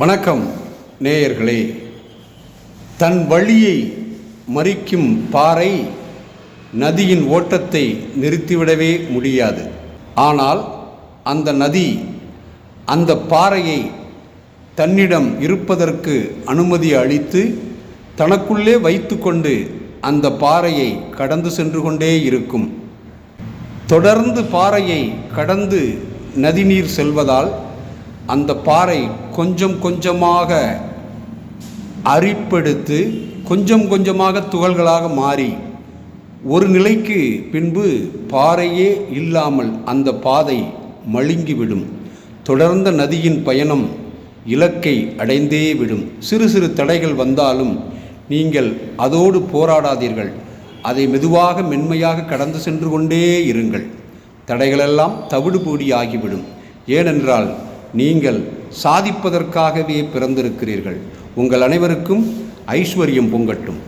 வணக்கம் நேயர்களே. தன் வழியை மறிக்கும் பாறை நதியின் ஓட்டத்தை நிறுத்திவிடவே முடியாது. ஆனால் அந்த நதி அந்த பாறையை தன்னிடம் இருப்பதற்கு அனுமதி அளித்து தனக்குள்ளே வைத்துக்கொண்டு அந்த பாறையை கடந்து சென்று கொண்டே இருக்கும். தொடர்ந்து பாறையை கடந்து நதிநீர் செல்வதால் அந்த பாறை கொஞ்சம் கொஞ்சமாக அரிப்பெடுத்து கொஞ்சம் கொஞ்சமாக துகள்களாக மாறி ஒரு நிலைக்கு பின்பு பாறையே இல்லாமல் அந்த பாதை மழுங்கிவிடும். தொடர்ந்த நதியின் பயணம் இலக்கை அடைந்தே விடும். சிறு சிறு தடைகள் வந்தாலும் நீங்கள் அதோடு போராடாதீர்கள். அதை மெதுவாக மென்மையாக கடந்து சென்று கொண்டே இருங்கள். தடைகளெல்லாம் தவிடுபூடி ஆகிவிடும். ஏனென்றால் நீங்கள் சாதிப்பதற்காகவே பிறந்திருக்கிறீர்கள். உங்கள் அனைவருக்கும் ஐஸ்வர்யம் பொங்கட்டும்.